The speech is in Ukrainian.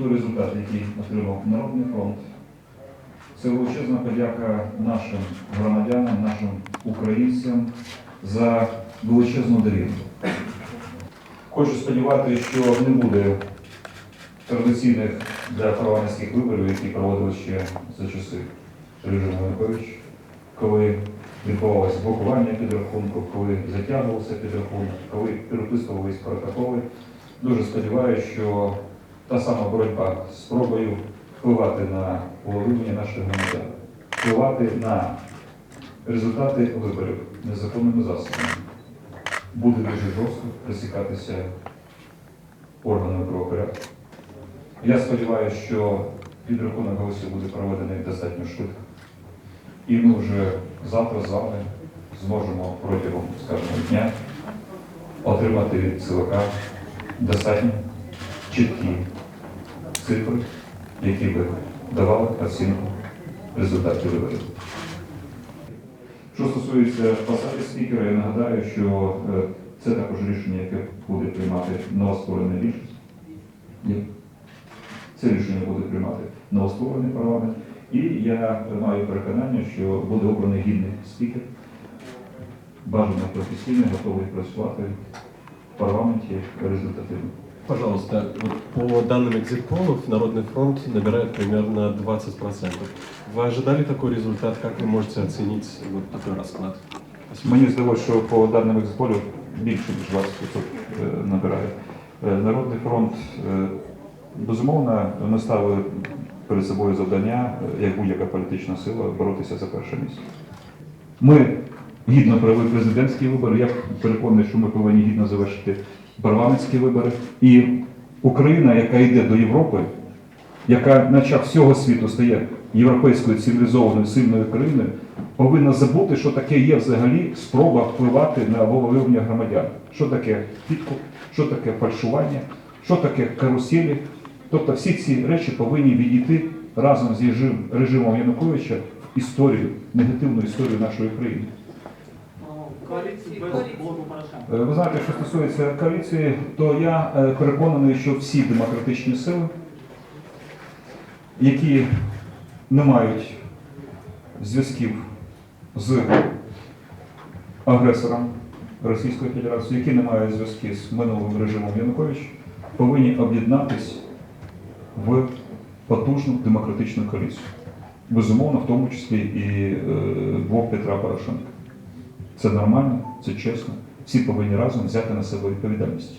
той результат, який отримав Народний фронт. Це величезна подяка нашим громадянам, нашим українцям за величезну довіру. Хочу сподіватися, що не буде традиційних для парламентських виборів, які проводили ще за часи режиму Януковича, коли відбувалося блокування підрахунку, коли затягувався підрахунок, коли переписувались протоколи. Дуже сподіваюся, що та сама боротьба з спробою впливати на володіння наших громадян, впливати на результати виборів незаконними засобами буде дуже жорстко присікатися органами правопорядку. Я сподіваюся, що підрахунок голосів буде проведений достатньо швидко. І ми вже завтра з вами зможемо протягом, скажімо, дня отримати від ЦВК достатньо чіткі цифри, які би давали оцінку результатів виборів. Що стосується посади спікера, я нагадаю, що е, це також рішення, яке буде приймати новостворений більшість. Ні. Це рішення буде приймати новостворений парламент. І я маю переконання, що буде обраний гідний спікер, бажано професійний, готовий працювати в парламенті результативно. Пожалуйста, вот по данным экзит-полов, Народный фронт набирает примерно 20%. Вы ожидали такой результат? Как вы можете оценить вот такой расклад? Спасибо. Мені здалося, що по даним екзполю більше ніж 20% е, набирає. Е, Народний фронт, е, безумовно, ми ставили перед собою завдання, е, як будь-яка політична сила, боротися за перше місце. Ми гідно провели президентські вибори. Я переконаний, що ми повинні гідно завершити парламентські вибори. І Україна, яка йде до Європи, яка на час всього світу стає європейською цивілізованою сильною країною, повинна забути, що таке є взагалі спроба впливати на волевиявлення громадян. Що таке підкуп, що таке фальшування, що таке каруселі. Тобто всі ці речі повинні відійти разом з режимом Януковича в історію, негативну історію нашої країни. Коаліції без блоку Порошенка. Е, Ви знаєте, що стосується коаліції, то я е, переконаний, що всі демократичні сили, які не мають зв'язків з агресором Російської Федерації, які не мають зв'язків з минулим режимом Януковича, повинні об'єднатись в потужну демократичну коаліцію. Безумовно, в тому числі і е, блок Петра Порошенка. Це нормально, це чесно. Всі повинні разом взяти на себе відповідальність.